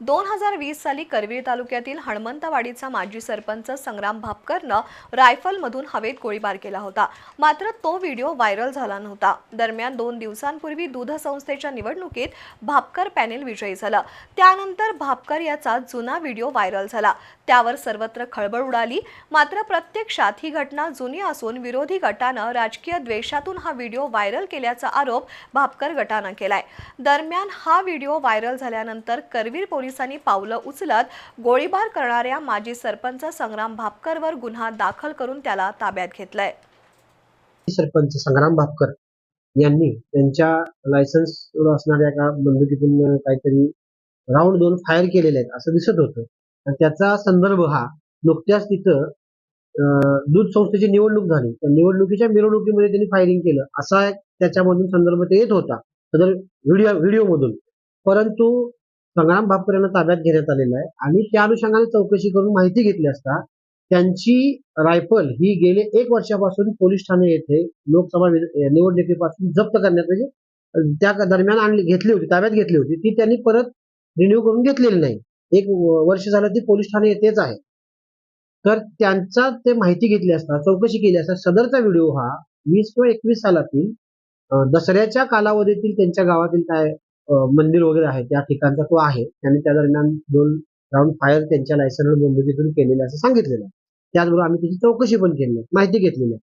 दोन हजार वीस साली करवीर तालुक्यातील हणमंतवाडीचा माजी सरपंच संग्राम भापकरनं रायफलमधून हवेत गोळीबार केला होता. मात्र तो व्हिडिओ व्हायरल झाला नव्हता. दरम्यान दोन दिवसांपूर्वी दूध संस्थेच्या निवडणुकीत भापकर पॅनेल विजयी झालं. त्यानंतर भापकर याचा जुना व्हिडिओ व्हायरल झाला. त्यावर सर्वत्र खळबळ उडाली. मात्र प्रत्यक्षात ही घटना जुनी असून विरोधी गटानं राजकीय द्वेषातून हा व्हिडिओ व्हायरल केल्याचा आरोप भापकर गटानं केलाय. दरम्यान हा व्हिडिओ व्हायरल झाल्यानंतर करवीर पोलिसांनी पावलं उचलत गोळीबार करणाऱ्या माजी सरपंच संग्राम भापकरवर गुन्हा दाखल करून त्याला ताब्यात घेतलाय. सरपंच संग्राम भापकर यांनी त्यांच्या लायसन्स असणाऱ्या एका बंदुकीतून काहीतरी राऊंड दोन फायर केलेले आहेत असं दिसत होतं. आणि त्याचा संदर्भ हा नुकत्याच तिथं दूध संस्थेची निवडणूक झाली. त्या निवडणुकीच्या मिरवणुकीमध्ये त्यांनी फायरिंग केलं. असा त्याच्यामधून संदर्भ ते येत होता. सदर व्हिडिओ व्हिडिओ मधून. परंतु संग्राम भापकर यांना ताब्यात घेण्यात आलेला आहे. आणि त्या अनुषंगाने चौकशी करून माहिती घेतली असता त्यांची रायफल ही गेले एक वर्षापासून पोलीस ठाणे येथे लोकसभा निवडणुकीपासून जप्त करण्यात म्हणजे त्या दरम्यान आणली घेतली होती ताब्यात घेतली होती. ती त्यांनी परत रिन्यू करून घेतलेली नाही. एक वर्ष झालं ती पोलीस ठाणे येथेच आहे. तर त्यांचा ते माहिती घेतली असता चौकशी केली असता सदरचा व्हिडिओ हा वीस किंवा एकवीस सालातील दसऱ्याच्या कालावधीतील त्यांच्या गावातील काय मंदिर वगैरे आहे त्या ठिकाणचा तो आहे. त्यांनी त्या दरम्यान दोन राऊंड फायर त्यांच्या लायसन बंदुकीतून केलेलं असं सांगितलेलं आहे. त्याचबरोबर आम्ही त्याची चौकशी पण केली आहे. माहिती घेतलेली आहे.